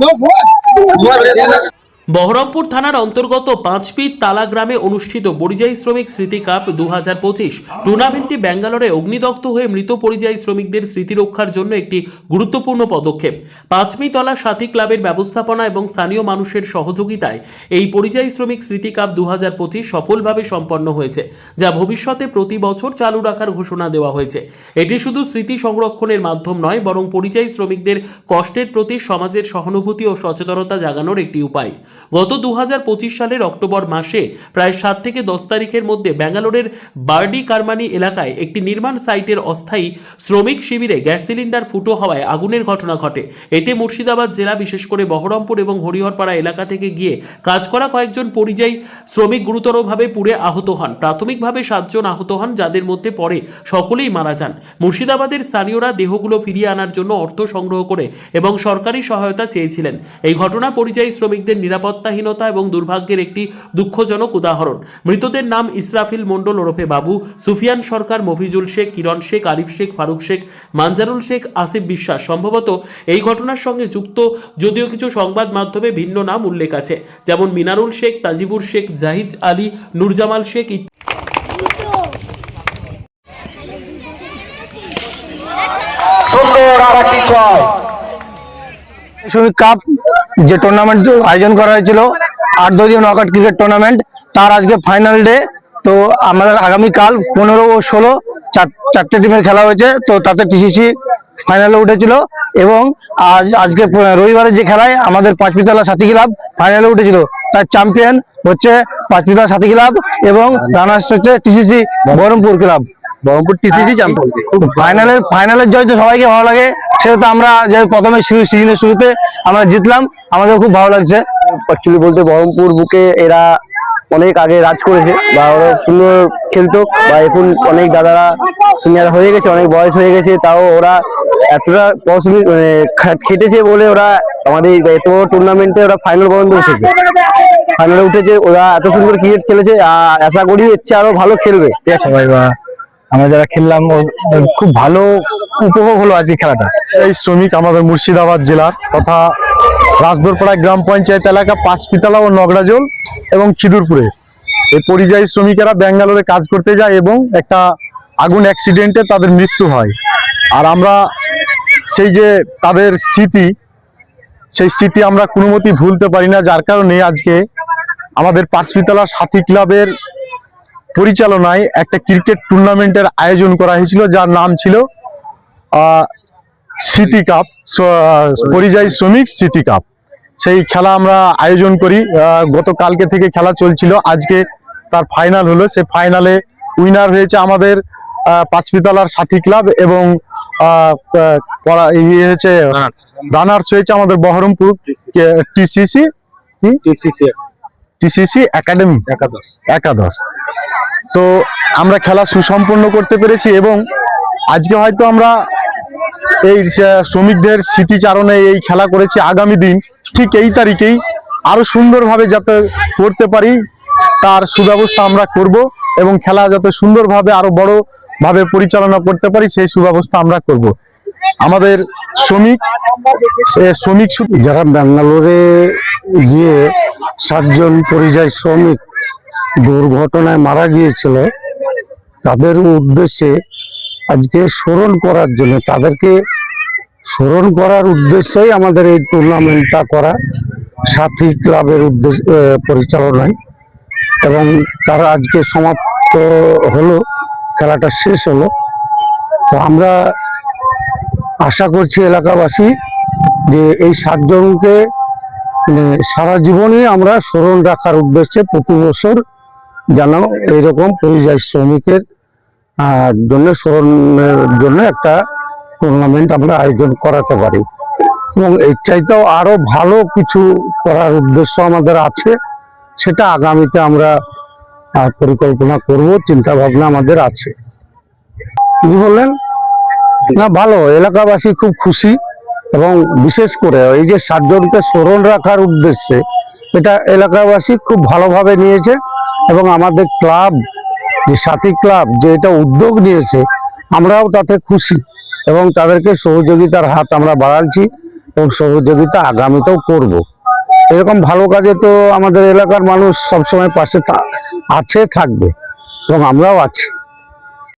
Não, boa! Boa, Adriana! Baharampur থানার অন্তর্গত পাঁচপিত তালা গ্রামে অনুষ্ঠিত পরিযায়ী শ্রমিক স্মৃতি কাপ দু হাজার পঁচিশ টুর্নামেন্টটি ব্যাঙ্গালোরে অগ্নিদগ্ধ হয়ে মৃত পরিযায়ী শ্রমিকদের স্মৃতি রক্ষার জন্য একটি গুরুত্বপূর্ণ পদক্ষেপ। পাঁচমিতলা সাথী ক্লাবের ব্যবস্থাপনা এবং স্থানীয় মানুষের সহযোগিতায় এই পরিযায়ী শ্রমিক স্মৃতি কাপ দু হাজার পঁচিশ সফলভাবে সম্পন্ন হয়েছে, যা ভবিষ্যতে প্রতি বছর চালু রাখার ঘোষণা দেওয়া হয়েছে। এটি শুধু স্মৃতি সংরক্ষণের মাধ্যম নয়, বরং পরিযায়ী শ্রমিকদের কষ্টের প্রতি সমাজের সহানুভূতি ও সচেতনতা জাগানোর একটি উপায়। গত দুহাজার পঁচিশ সালের অক্টোবর মাসে প্রায় সাত থেকে দশ তারিখের মধ্যে ব্যাঙ্গালোরের বার্ডি কারমানি এলাকায় একটি নির্মাণ সাইটের অস্থায়ী শ্রমিক শিবিরে গ্যাস সিলিন্ডার ফুটো হওয়ায় আগুনের ঘটনা ঘটে। এতে মুর্শিদাবাদ জেলা, বিশেষ করে বহরমপুর এবং হরিহরপাড়া এলাকা থেকে গিয়ে কাজ করা কয়েকজন পরিযায়ী শ্রমিক গুরুতরভাবে পুড়ে আহত হন। প্রাথমিকভাবে সাতজন আহত হন, যাদের মধ্যে পরে সকলেই মারা যান। মুর্শিদাবাদের স্থানীয়রা দেহগুলো ফিরিয়ে আনার জন্য অর্থ সংগ্রহ করে এবং সরকারি সহায়তা চেয়েছিলেন। এই ঘটনা পরিযায়ী শ্রমিকদের নিরাপত্তাহীনতা এবং দুর্ভাগ্যের একটি দুঃখজনক উদাহরণ মৃতদের নাম ইসরাফিল মণ্ডল ওরফে বাবু সুফিয়ান সরকার মফিজুল শেখ কিরণ শেখ আরিফ শেখ ফারুক শেখ মানজারুল শেখ আসিফ বিশ্বাস সম্ভবত এই ঘটনার সঙ্গে যুক্ত যদিও কিছু সংবাদ মাধ্যমে ভিন্ন নাম উল্লেখ আছে যেমন মিনারুল শেখ তাজিবুর শেখ জাহিদ আলী নুরজামাল শেখ ইত্যাদি। সুন্দর আর ছয় শ্রমিক কাপ যে টুর্নামেন্ট আয়োজন করা হয়েছিল, আট দলীয় নকআউট ক্রিকেট টুর্নামেন্ট তার আজকে ফাইনাল ডে তো আমাদের আগামীকাল পনেরো ও ষোলো চার, চারটে টিমের খেলা হয়েছে, তো তাতে টিসিসি ফাইনালে উঠেছিল এবং আজ, আজকে রবিবারের যে খেলায় আমাদের পাঁচপিতলা সাথী ক্লাব ফাইনালে উঠেছিল। তার চ্যাম্পিয়ন হচ্ছে পাঁচপিতলা সাথী ক্লাব এবং রানার্স হচ্ছে TCC Baharampur club. Baharampur TCC champion ফাইনালের ফাইনালের জয় তো সবাইকে ভালো লাগে। সেটা তো আমরা যে প্রথমে সিজনের শুরুতে আমরা জিতলাম আমাদের খুব ভালো লাগছে। অ্যাকচুয়ালি বলতে বহরমপুর বুকে এরা অনেক আগে রাজ করেছে বা ওরা সুন্দর খেলতো বা এখন অনেক দাদারা সিনিয়র হয়ে গেছে অনেক বয়স হয়ে গেছে তাও ওরা এতটা পড়াশুনি মানে খেটেছে বলে ওরা আমাদের এই এত বড় টুর্নামেন্টে ওরা ফাইনাল পর্যন্ত উঠেছে। ফাইনালে উঠেছে ওরা এত সুন্দর ক্রিকেট খেলেছে আর আশা করি এর চেয়ে আরও ভালো খেলবে। ঠিক আছে? সবাই বা আমরা যারা খেললাম খুব ভালো উপভোগ হলো আজকে খেলাটা। এই শ্রমিক আমাদের মুর্শিদাবাদ জেলার তথা রাজদরপাড়া গ্রাম পঞ্চায়েত এলাকা পাঁচপিতলা ও নগরাজল এবং খিদুরপুরে। এই পরিযায়ী শ্রমিকেরা ব্যাঙ্গালোরে কাজ করতে যায় এবং একটা আগুন অ্যাক্সিডেন্টে তাদের মৃত্যু হয়। আর আমরা সেই যে তাদের স্মৃতি, সেই স্মৃতি আমরা কোনো মতেই ভুলতে পারি না, যার কারণে আজকে আমাদের পাঁচপিতলা সাথী ক্লাবের পরিচালনায় একটা ক্রিকেট টুর্নামেন্টের আয়োজন করা হয়েছিল যার নাম ছিল স্মৃতি কাপ স- পরিযায়ী শ্রমিক স্মৃতি কাপ। সেই খেলা আমরা আয়োজন করি গতকালকে থেকে খেলা চলছিল আজকে তার ফাইনাল হলো। সেই ফাইনালে উইনার হয়েছে আমাদের পাঁচপিতলার সাথী ক্লাব এবং ইয়ে হয়েছে রানার্স হয়েছে আমাদের বহরমপুর টিসিসি টিসিসি। একাডেমি। একাদশ। একাদশ। তো আমরা খেলা সুসম্পন্ন করতে পেরেছি এবং আজকে হয়তো আমরা এই শ্রমিকদের স্মৃতিচারণে এই খেলা করেছি আগামী দিন। ঠিক এই তারিখেই আরও সুন্দরভাবে যাতে করতে পারি তার সুব্যবস্থা আমরা করব এবং খেলা যাতে সুন্দরভাবে আরও বড় ভাবে পরিচালনা করতে পারি সেই সুব্যবস্থা আমরা করব। আমাদের শ্রমিক শ্রমিক যারা ব্যাঙ্গালোরে গিয়ে সাতজন পরিযায়ী শ্রমিক দুর্ঘটনায় মারা গিয়েছিল, তাদের উদ্দেশ্যে আজকে স্মরণ করার জন্য, তাদেরকে স্মরণ করার উদ্দেশ্যেই আমাদের এই টুর্নামেন্টটা করা, সাথী ক্লাবের উদ্দেশ্য পরিচালনায়। এবং তারা আজকে সমাপ্ত হলো, খেলাটা শেষ হলো। তো আমরা আশা করছি এলাকাবাসী যে এই সাতজনকে মানে সারা জীবনই আমরা স্মরণ রাখার উদ্দেশ্যে প্রতি বছর যেন এইরকম পরিযায়ী শ্রমিকের জন্য স্মরণের জন্য একটা টুর্নামেন্ট আমরা আয়োজন করাতে পারি। এবং এর চাইতেও আরও ভালো কিছু করার উদ্দেশ্য আমাদের আছে, সেটা আগামীতে আমরা পরিকল্পনা করব চিন্তা ভাবনা আমাদের আছে। কি বললেন? না, ভালো, এলাকাবাসী খুব খুশি এবং বিশেষ করে এই যে সাতজনকে স্মরণ রাখার উদ্দেশ্যে এটা এলাকাবাসী খুব ভালোভাবে নিয়েছে এবং আমাদের ক্লাব, যে সাথী ক্লাব, যে এটা উদ্যোগ নিয়েছে, আমরাও তাতে খুশি এবং তাদেরকে সহযোগিতার হাত আমরা বাড়াচ্ছি এবং সহযোগিতা আগামীতেও করব। এরকম ভালো কাজে তো আমাদের এলাকার মানুষ সবসময় পাশে আছে, থাকবে এবং আমরাও আছি।